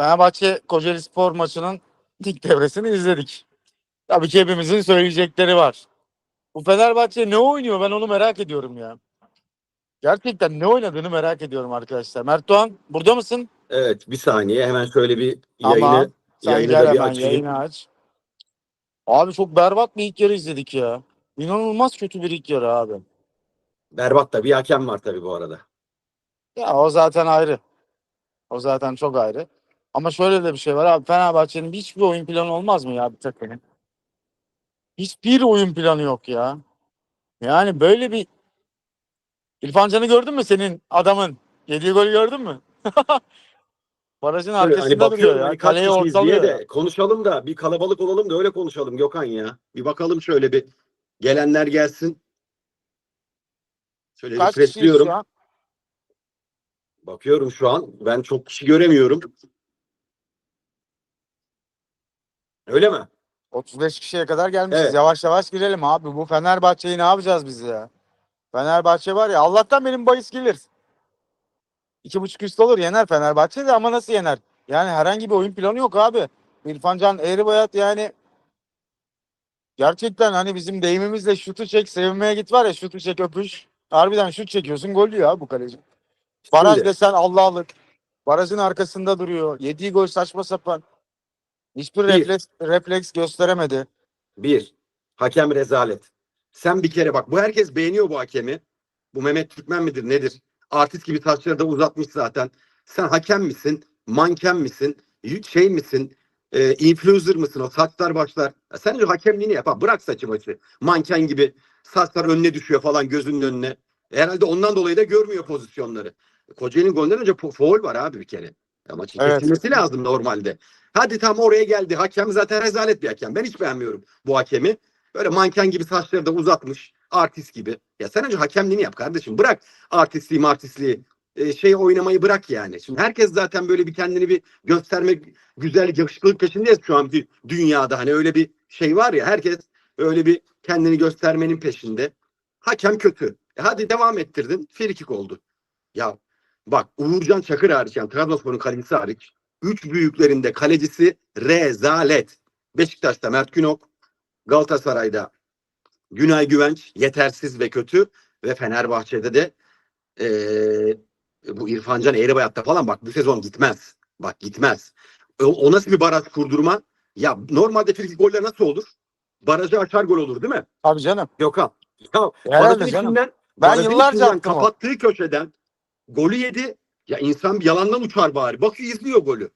Fenerbahçe Kocaeli Spor maçının ilk devresini izledik. Tabii ki hepimizin söyleyecekleri var. Bu Fenerbahçe ne oynuyor ben onu merak ediyorum ya. Gerçekten ne oynadığını merak ediyorum arkadaşlar. Mert Doğan burada mısın? Evet bir saniye hemen şöyle bir yayını, Sen yayını gel da bir hemen açayım. yayını aç. Abi çok berbat bir ilk yarı izledik ya. İnanılmaz kötü bir ilk yarı abi. Berbat da bir hakem var tabii bu arada. Ya o zaten ayrı. O zaten çok ayrı. Ama şöyle de bir şey var abi. Fenerbahçe'nin hiçbir oyun planı olmaz mı ya bir takımın? Hiçbir oyun planı yok ya. Yani böyle bir İrfan Can'ı gördün mü senin adamın? Yediği golü gördün mü? Barajın Böyle arkasında hani duruyor ya. hani Kaleye ortalıyor. de konuşalım da bir kalabalık olalım da öyle konuşalım Gökhan ya. Bir bakalım şöyle bir gelenler gelsin. Şöyle Kaç bir presliyorum. Bakıyorum şu an. Ben çok kişi göremiyorum. Öyle mi? 35 kişiye kadar gelmişiz. Evet. Yavaş yavaş girelim abi. Bu Fenerbahçe'yi ne yapacağız biz ya? Fenerbahçe var ya Allah'tan benim bahis gelir. İki buçuk üst olur yener Fenerbahçe de ama nasıl yener? Yani herhangi bir oyun planı yok abi. İrfan Can Eğribayat yani gerçekten hani bizim deyimimizle şutu çek sevmeye git var ya şutu çek öpüş. Harbiden şut çekiyorsun gol yiyor abi bu kaleci. Baraj desen Allah'lık. Barajın arkasında duruyor. Yediği gol saçma sapan. Hiçbir Bir. refleks, refleks gösteremedi. bir, hakem rezalet. Sen bir kere bak bu herkes beğeniyor bu hakemi. Bu Mehmet Türkmen midir nedir? Artist gibi saçları da uzatmış zaten. Sen hakem misin? Manken misin? y- Şey misin? E, influencer mısın? O saçlar başlar. Ya sen önce hakemliğini yap. ha. Bırak saçı başı. Manken gibi saçlar önüne düşüyor falan gözünün önüne. Herhalde ondan dolayı da görmüyor pozisyonları. Kocaeli'nin golünden önce po- foul var abi bir kere. Ya maçın Evet. kesilmesi lazım normalde. Hadi tam oraya geldi. Hakem zaten rezalet bir hakem. Ben hiç beğenmiyorum bu hakemi. Böyle manken gibi saçları da uzatmış. Artist gibi. Ya sen önce hakemliğini yap kardeşim. Bırak artistliği martistliği. e, şey oynamayı bırak yani. Şimdi herkes zaten böyle bir kendini bir gösterme güzellik, yakışıklılık peşindeyiz şu an bir dünyada. Hani öyle bir şey var ya herkes öyle bir kendini göstermenin peşinde. Hakem kötü. E hadi devam ettirdin. Frikik oldu. Ya bak Uğurcan Çakır hariç yani Trabzonspor'un kalecisi hariç üç büyüklerinde kalecisi rezalet. Beşiktaş'ta Mert Günok, Galatasaray'da Günay Güvenç yetersiz ve kötü ve Fenerbahçe'de de eee, bu İrfancan Eğribayat'ta falan bak bu sezon gitmez. Bak gitmez. O, o nasıl bir baraj kurdurma? Ya normalde frikik goller nasıl olur? Barajı açar gol olur değil mi? Tabii canım. Gökhan. Ya Herhalde barajın canım. içinden, Ben barajın yıllarca içinden o. kapattığı köşeden golü yedi. Ya insan bir yalandan uçar bari. Bakıyor izliyor golü.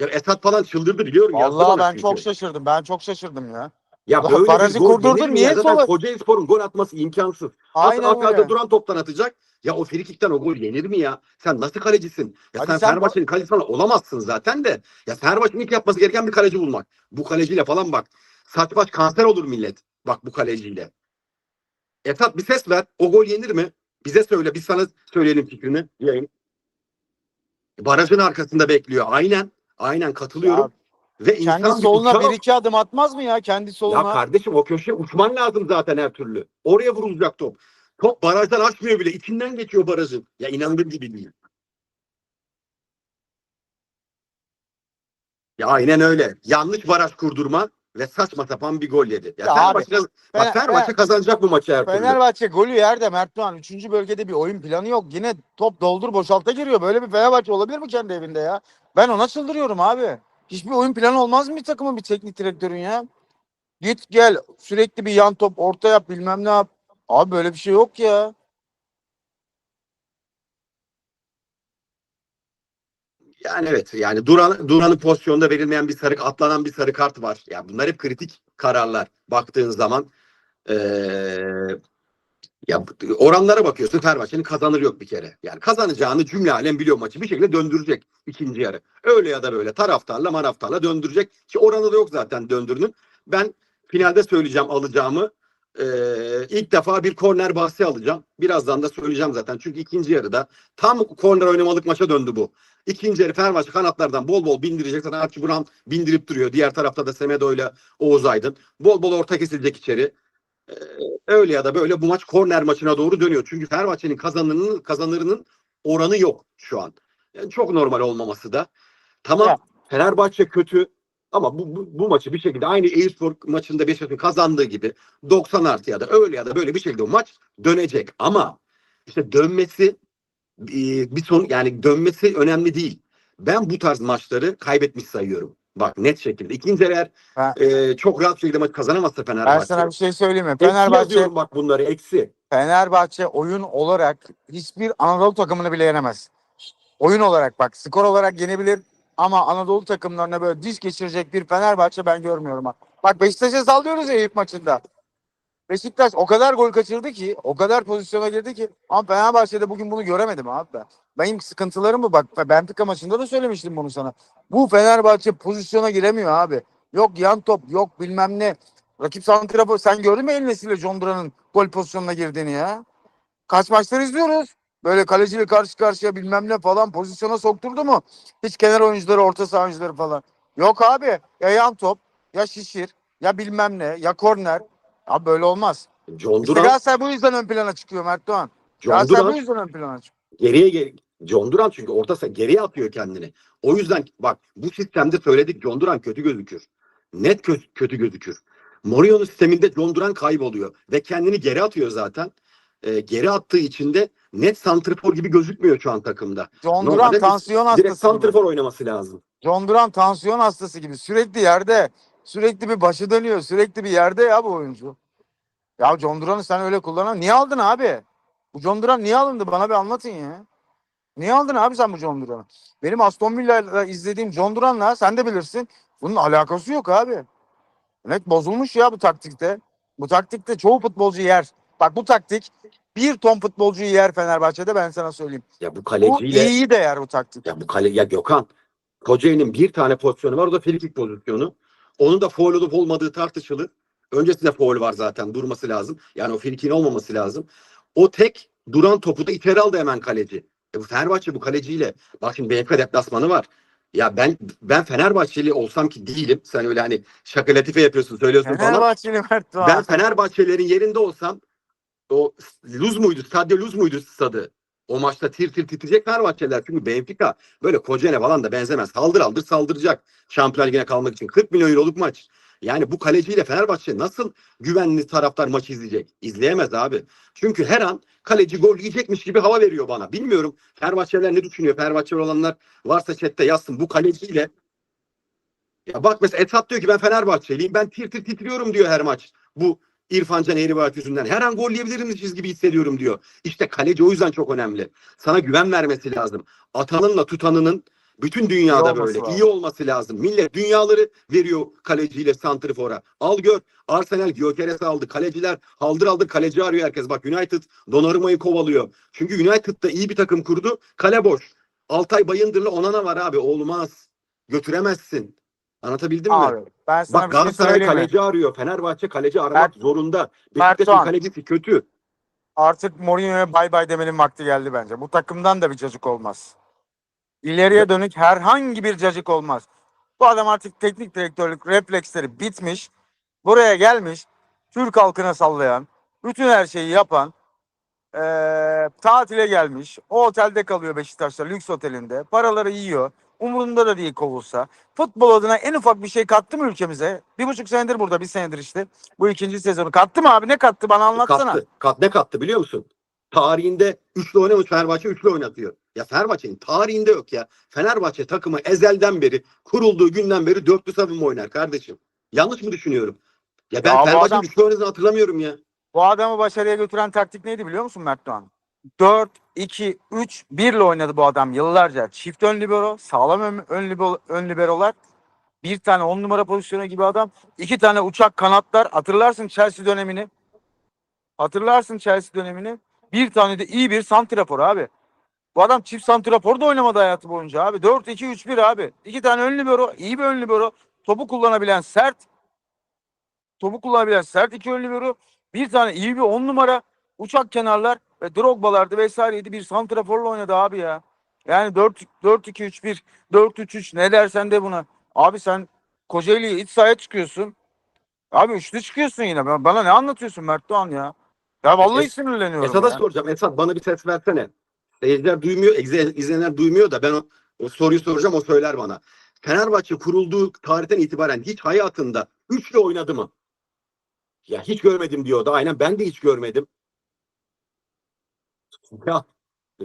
Ya Esat falan çıldırdı biliyorum. Allah ben çünkü. çok şaşırdım. Ben çok şaşırdım ya. Ya Ulan böyle barajı bir gol kurdurdun, niye sola- Kocaelispor'un gol atması imkansız. Aynen Nasıl öyle. duran toptan atacak? Ya o frikikten o gol yenir mi ya? Sen nasıl kalecisin? Ya Hadi sen, sen Fenerbahçe'nin kalecisi falan olamazsın zaten de. Ya Fenerbahçe'nin ilk yapması gereken bir kaleci bulmak. Bu kaleciyle falan bak. Saç baş kanser olur millet. Bak bu kaleciyle. Esat bir ses ver. O gol yenir mi? Bize söyle. Biz sana söyleyelim fikrini. Yayın. Barajın arkasında bekliyor. Aynen. Aynen katılıyorum. Ya Ve kendi soluna bir iki adım atmaz mı ya? Kendi ya soluna. kardeşim o köşeye uçman lazım zaten her türlü. Oraya vurulacak top. Top barajdan açmıyor bile. İçinden geçiyor barajın. Ya inanılır gibi değil. Ya aynen öyle. Yanlış baraj kurdurma ve saçma sapan bir gol yedi. Ya, Ya Fenerbahçe, abi, bak Fener- Fenerbahçe kazanacak bu maçı her türlü. Fenerbahçe golü yerde Mert Doğan. Üçüncü bölgede bir oyun planı yok. Yine top doldur boşalta giriyor. Böyle bir Fenerbahçe olabilir mi kendi evinde ya? Ben ona çıldırıyorum abi. Hiçbir oyun planı olmaz mı bir takımın bir teknik direktörün ya? Git gel sürekli bir yan top orta yap bilmem ne yap. Abi böyle bir şey yok ya. Yani evet yani Duran Duran'ın pozisyonda verilmeyen bir sarı atlanan bir sarı kart var. Ya bunlar hep kritik kararlar baktığın zaman. Ee, ya oranlara bakıyorsun Fenerbahçe'nin kazanır yok bir kere. Yani kazanacağını cümle alem biliyor maçı bir şekilde döndürecek ikinci yarı. Öyle ya da böyle taraftarla maraftarla döndürecek. Ki oranı da yok zaten döndürünün. Ben finalde söyleyeceğim alacağımı. Ee, ilk defa bir korner bahsi alacağım. Birazdan da söyleyeceğim zaten. Çünkü ikinci yarıda tam korner oynamalık maça döndü bu. İkinci yarı Fenerbahçe kanatlardan bol bol bindirecek. Zaten Archie Buran bindirip duruyor. Diğer tarafta da Semedo ile Oğuz Aydın. Bol bol orta kesilecek içeri. Ee, öyle ya da böyle bu maç korner maçına doğru dönüyor. Çünkü Fenerbahçe'nin kazanırının kazanırının oranı yok şu an. Yani çok normal olmaması da. Tamam Ya. Fenerbahçe kötü ama bu, bu, bu maçı bir şekilde aynı Eyüpspor maçında Beşiktaş'ın kazandığı gibi 90 artı ya da öyle ya da böyle bir şekilde o maç dönecek. Ama işte dönmesi e, bir son yani dönmesi önemli değil. Ben bu tarz maçları kaybetmiş sayıyorum. Bak net şekilde. İkinci eğer Ha. e, çok rahat bir şekilde maç kazanamazsa Ben Fenerbahçe. sana bir şey söyleyeyim mi? Fenerbahçe yazıyorum bak bunları eksi. Fenerbahçe oyun olarak hiçbir Anadolu takımını bile yenemez. Oyun olarak bak skor olarak yenebilir ama Anadolu takımlarına böyle diş geçirecek bir Fenerbahçe ben görmüyorum. ha. Bak Beşiktaş'a sallıyoruz ya ilk maçında. Beşiktaş o kadar gol kaçırdı ki, o kadar pozisyona girdi ki ama Fenerbahçe'de bugün bunu göremedim abi ben. Benim sıkıntılarım bu bak Benfica maçında da söylemiştim bunu sana. Bu Fenerbahçe pozisyona giremiyor abi. Yok yan top, yok bilmem ne. Rakip santrafor sen gördün mü El Nesli'yle John Duran'ın gol pozisyonuna girdiğini ya? Kaç maçlar izliyoruz? Böyle kaleciyle karşı karşıya bilmem ne falan pozisyona sokturdu mu? Hiç kenar oyuncuları, orta saha oyuncuları falan. Yok abi. Ya yan top, ya şişir, ya bilmem ne, ya korner. Abi böyle olmaz. John İşte Duran, Galatasaray bu yüzden ön plana çıkıyor Mert Doğan. John Galatasaray bu Duran yüzden ön plana çıkıyor. geriye geri John Duran çünkü orta saha geriye atıyor kendini. O yüzden bak bu sistemde söyledik John Duran kötü gözükür. Net kötü, kötü gözükür. Mourinho'nun sisteminde John Duran kayboluyor ve kendini geri atıyor zaten. Ee, geri attığı için de net santrfor gibi gözükmüyor şu an takımda. John Duran tansiyon Direkt hastası gibi. santrfor oynaması lazım. John Duran tansiyon hastası gibi. Sürekli yerde. Sürekli bir başı dönüyor. Sürekli bir yerde ya bu oyuncu. Ya John Duran'ı sen öyle kullanan niye aldın abi? Bu John Duran niye alındı? Bana bir anlatın ya. Niye aldın abi sen bu John Duran'ı? Benim Aston Villa'da izlediğim John Duran'la sen de bilirsin. Bunun alakası yok abi. Net bozulmuş ya bu taktikte. Bu taktikte çoğu futbolcu yer. Bak bu taktik bir ton futbolcuyu yer Fenerbahçe'de ben sana söyleyeyim. Ya bu Bu kaleciyle iyiyi de yer bu taktik. ya bu kale ya Gökhan Kocaeli'nin bir tane pozisyonu var o da frikik pozisyonu. Onun da foul olup olmadığı tartışılır. Öncesinde foul var zaten durması lazım. Yani o frikiğin olmaması lazım. O tek duran topu da içeri aldı hemen kaleci. E bu Fenerbahçe bu kaleciyle bak şimdi Benfica deplasmanı var. Ya ben ben Fenerbahçeli olsam ki değilim. Sen öyle hani şaka latife yapıyorsun söylüyorsun falan. Fenerbahçeli Mert. Ben Fenerbahçelerin yerinde olsam o Luz muydu? Stadio Luz muydu stadı? O maçta tir tir titreyecek Fenerbahçeliler. Çünkü Benfica böyle Kocaeli falan da benzemez. Saldır aldır saldıracak. Şampiyon Ligi'ne kalmak için. 40 milyon euroluk maç. Yani bu kaleciyle Fenerbahçe nasıl güvenli taraftar maçı izleyecek? İzleyemez abi. Çünkü her an kaleci gol yiyecekmiş gibi hava veriyor bana. Bilmiyorum Fenerbahçeliler ne düşünüyor? Fenerbahçeli olanlar varsa chatte yazsın. Bu kaleciyle ya bak mesela Ethat diyor ki ben Fenerbahçeliyim. Ben tir tir titriyorum diyor her maç. Bu İrfan Can Eğribayat yüzünden. Her an gol yiyebiliriz gibi hissediyorum diyor. İşte kaleci o yüzden çok önemli. Sana güven vermesi lazım. Atanınla tutanının bütün dünyada İyi böyle lazım. iyi olması lazım. Millet dünyaları veriyor kaleciyle santrifora. Al gör. Arsenal Gyökeres aldı. Kaleciler haldır aldır kaleci arıyor herkes. Bak United Donnarumma'yı kovalıyor. Çünkü United da iyi bir takım kurdu. Kale boş. Altay Bayındır'la Onana var abi. Olmaz. Götüremezsin. Anlatabildim mi? Abi ben sana Bak bir şey Galatasaray mi? kaleci arıyor. Fenerbahçe kaleci aramak Mert- zorunda. Beşiktaş'ın kalecisi kötü. Artık Mourinho'ya bay bay demenin vakti geldi bence. Bu takımdan da bir cacık olmaz. İleriye dönük herhangi bir cacık olmaz. Bu adam artık teknik direktörlük refleksleri bitmiş. Buraya gelmiş. Türk halkına sallayan, bütün her şeyi yapan, eee, tatile gelmiş. O otelde kalıyor Beşiktaş'ta, lüks otelinde. Paraları yiyor. Umurunda da değil kovulsa. Futbol adına en ufak bir şey kattı mı ülkemize? Bir buçuk senedir burada, bir senedir işte. Bu ikinci sezonu. Kattı mı abi? Ne kattı? Bana anlatsana. Kattı. Kat, ne kattı biliyor musun? Tarihinde üçlü oynamış Fenerbahçe üçlü oynatıyor. Ya Fenerbahçe'nin tarihinde yok ya. Fenerbahçe takımı ezelden beri kurulduğu günden beri dörtlü savunma oynar kardeşim. Yanlış mı düşünüyorum? Ya ben Ya Fenerbahçe'nin adam- üçlü oynadığını hatırlamıyorum ya. Bu adamı başarıya götüren taktik neydi biliyor musun Mert Doğan? 4, 2, 3, 1 ile oynadı bu adam yıllarca. Çift ön libero, sağlam ön, ön, libero, ön liberolar. Bir tane 10 numara pozisyonu gibi adam. iki tane uçak kanatlar. Hatırlarsın Chelsea dönemini. Hatırlarsın Chelsea dönemini. Bir tane de iyi bir santrafor abi. Bu adam çift santrafor da oynamadı hayatı boyunca abi. 4-2-3-1 abi. İki tane ön libero, iyi bir ön libero. Topu kullanabilen sert. Topu kullanabilen sert iki ön libero. Bir tane iyi bir on numara uçak kenarlar ve Drogba'lardı vesaireydi bir santraforla oynadı abi ya. Yani 4 4 2 3 1 4 3 3 ne dersen de buna. Abi sen Kocaeli'ye iç sahaya çıkıyorsun. Abi üçlü çıkıyorsun yine. Bana ne anlatıyorsun Mert Doğan ya? Ya vallahi Es- sinirleniyorum. Esat'a ya. soracağım. Esat bana bir ses versene. Seyirciler duymuyor, izle- izleyenler duymuyor da ben o O soruyu soracağım o söyler bana. Fenerbahçe kurulduğu tarihten itibaren hiç hayatında üçlü oynadı mı? Ya hiç görmedim diyordu. Aynen ben de hiç görmedim. Ya,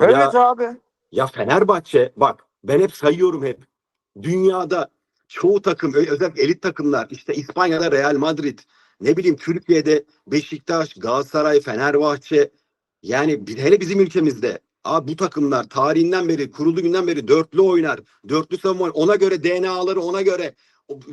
Evet ya, abi. ya Fenerbahçe bak ben hep sayıyorum hep. Dünyada çoğu takım özellikle elit takımlar işte İspanya'da Real Madrid ne bileyim Türkiye'de Beşiktaş, Galatasaray, Fenerbahçe yani hele bizim ülkemizde Abi bu takımlar tarihinden beri kurulduğu günden beri dörtlü oynar. Dörtlü savunma oynar. Ona göre DNA'ları ona göre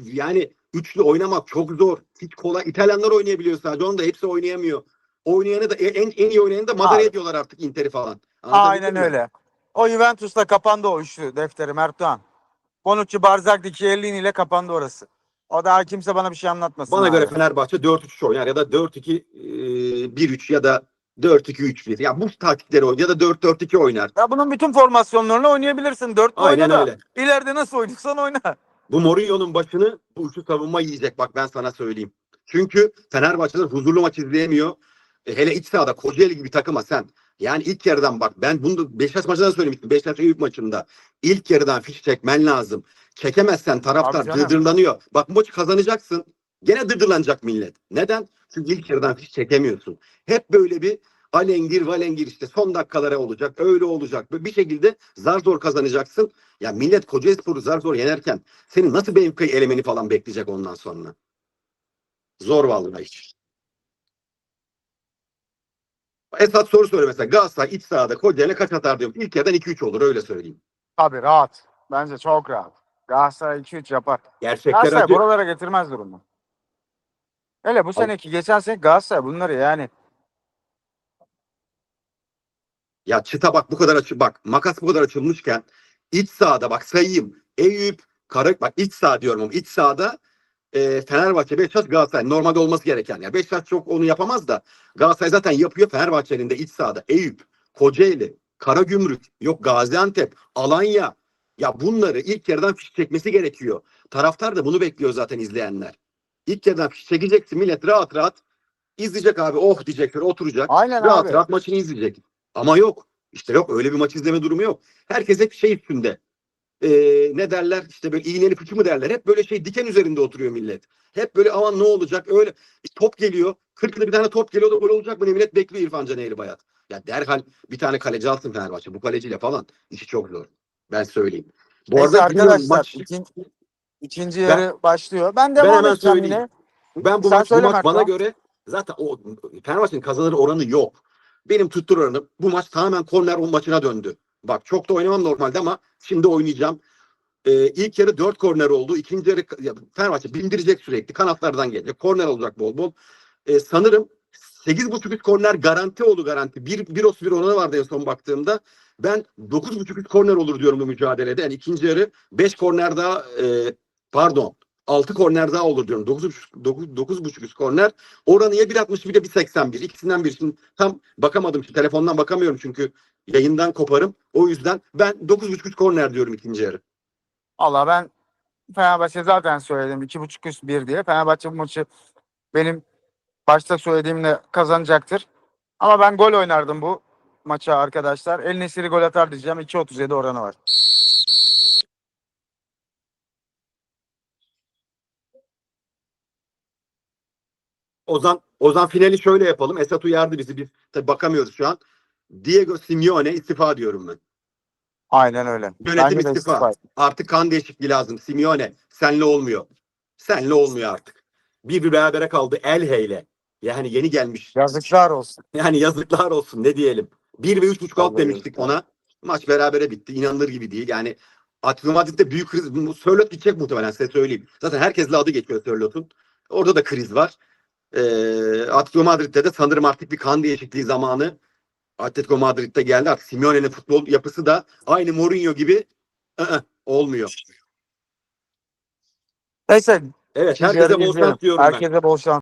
yani üçlü oynamak çok zor. Hiç kolay. İtalyanlar oynayabiliyor sadece. Onu da hepsi oynayamıyor. Oynayanı da en, en iyi oynayanı da madara Abi. ediyorlar artık Inter'i falan. Anlatabildim Aynen öyle. O Juventus'ta kapandı o üçlü defteri Mert'an. Bonucci, Barzagli, Chiellini ile kapandı orası. O daha kimse bana bir şey anlatmasın. Bana abi. göre Fenerbahçe 4-3 oynar ya da 4-2-1-3 ya da 4-2-3-1. Ya bu taktikleri oynar ya da 4-4-2 oynar. Ya bunun bütün formasyonlarını oynayabilirsin. Dörtlü Aynen oyna da öyle. ileride nasıl oynuyorsan oyna. Bu Mourinho'nun başını bu üçlü savunma yiyecek bak ben sana söyleyeyim. Çünkü Fenerbahçe'de huzurlu maç izleyemiyor. E, hele iç sahada Kocaeli gibi takıma sen yani ilk yarıdan bak ben bunu Beşiktaş maçında da söylemiştim. Beşiktaş Eyüp maçında ilk yarıdan fiş çekmen lazım. Çekemezsen taraftar dırdırlanıyor. Bak bu maçı kazanacaksın. Gene dırdırlanacak millet. Neden? Çünkü ilk yarıdan fiş çekemiyorsun. Hep böyle bir alengir valengir işte son dakikalara olacak. Öyle olacak. Bir şekilde zar zor kazanacaksın. Ya millet Kocaelispor'u zar zor yenerken senin nasıl Benfica'yı elemeni falan bekleyecek ondan sonra. Zor vallahi hiç. Esat soru soruyor mesela. Galatasaray iç sahada Kocaeli'ne kaç atar diyorum. İlk yerden 2-3 olur öyle söyleyeyim. Tabii rahat. Bence çok rahat. Galatasaray 2-3 yapar. Gerçekler Galatasaray acı. buralara getirmez durumu. Hele bu seneki geçen sene Galatasaray bunları yani Ya çıta bak bu kadar açı bak makas bu kadar açılmışken iç sahada bak sayayım. Eyüp, Kara bak iç saha diyorum ama iç sahada e, Fenerbahçe, Beşiktaş, Galatasaray normalde olması gereken. Ya Beşiktaş çok onu yapamaz da Galatasaray zaten yapıyor Fenerbahçe'nin de iç sahada. Eyüp, Kocaeli, Karagümrük, yok Gaziantep, Alanya. Ya bunları ilk yarıdan fiş çekmesi gerekiyor. Taraftar da bunu bekliyor zaten izleyenler. İlk yarıdan fiş çekeceksin millet rahat rahat izleyecek abi oh diyecekler oturacak. aynen Rahat abi. rahat maçını izleyecek. Ama yok. İşte yok öyle bir maç izleme durumu yok. Herkes hep şey üstünde. Ee, ne derler işte böyle iğneli fıçı mı derler. Hep böyle şey diken üzerinde oturuyor millet. Hep böyle aman ne olacak öyle top geliyor. 40 bir tane top geliyor da gol olacak mı millet bekliyor İrfan Can Eğri Bayat. Ya derhal bir tane kaleci alsın Fenerbahçe. Bu kaleciyle falan işi çok zor. Ben söyleyeyim. Bu Neyse arada arkadaşlar maç, ikinci, ikinci yarı başlıyor. Ben devam hemen edeceğim söyleyeyim. yine. Ben bu Sen maç, bu maç bana göre zaten o Fenerbahçe'nin kazanır oranı yok. Benim tuttur oranım bu maç tamamen korner maçına döndü. Bak çok da oynamam normalde ama şimdi oynayacağım. Ee, ilk yarı 4 korner oldu. İkinci yarı ya, Fenerbahçe bindirecek sürekli. Kanatlardan gelecek. Korner olacak bol bol. Ee, sanırım 8.5 üst korner garanti oldu garanti. 1 1 31 oranı vardı en son baktığımda. Ben 9.5 üst korner olur diyorum bu mücadelede. Yani ikinci yarı 5 korner daha e, pardon 6 korner daha olur diyorum. 9.5 9 9.5 üst korner. Oranı ya 1.60 bir de 1.81. İkisinden biri. Şimdi tam bakamadım. Şimdi telefondan bakamıyorum çünkü yayından koparım. O yüzden ben 9.5 üst korner diyorum ikinci yarı. Allah ben Fenerbahçe zaten söyledim. iki buçuk üst bir diye. Fenerbahçe bu maçı benim başta söylediğimle kazanacaktır. Ama ben gol oynardım bu maça arkadaşlar. El Nesiri gol atar diyeceğim. 2.37 oranı var. Ozan Ozan finali şöyle yapalım. Esat uyardı bizi. Biz tabii bakamıyoruz şu an. Diego Simeone istifa diyorum ben. Aynen öyle. Yönetim de istifa. Artık kan değişikliği lazım. Simeone senle olmuyor. Senle olmuyor artık. Bir bir berabere kaldı El Heyle. Yani yeni gelmiş. Yazıklar olsun. Yani yazıklar olsun ne diyelim. 1 ve 3.5 alt Vallahi demiştik ona. Maç berabere bitti. İnanılır gibi değil. Yani Atletico Madrid'de büyük kriz. Sörlot gidecek muhtemelen size söyleyeyim. Zaten herkesle adı geçiyor Sörlot'un. Orada da kriz var. Ee, Atletico Madrid'de de sanırım artık bir kan değişikliği zamanı. Atletico Madrid'de geldi. Artık Simeone'nin futbol yapısı da aynı Mourinho gibi ı-ı, olmuyor. Neyse. Evet herkese bol şans diyorum ben. Herkese bol şans.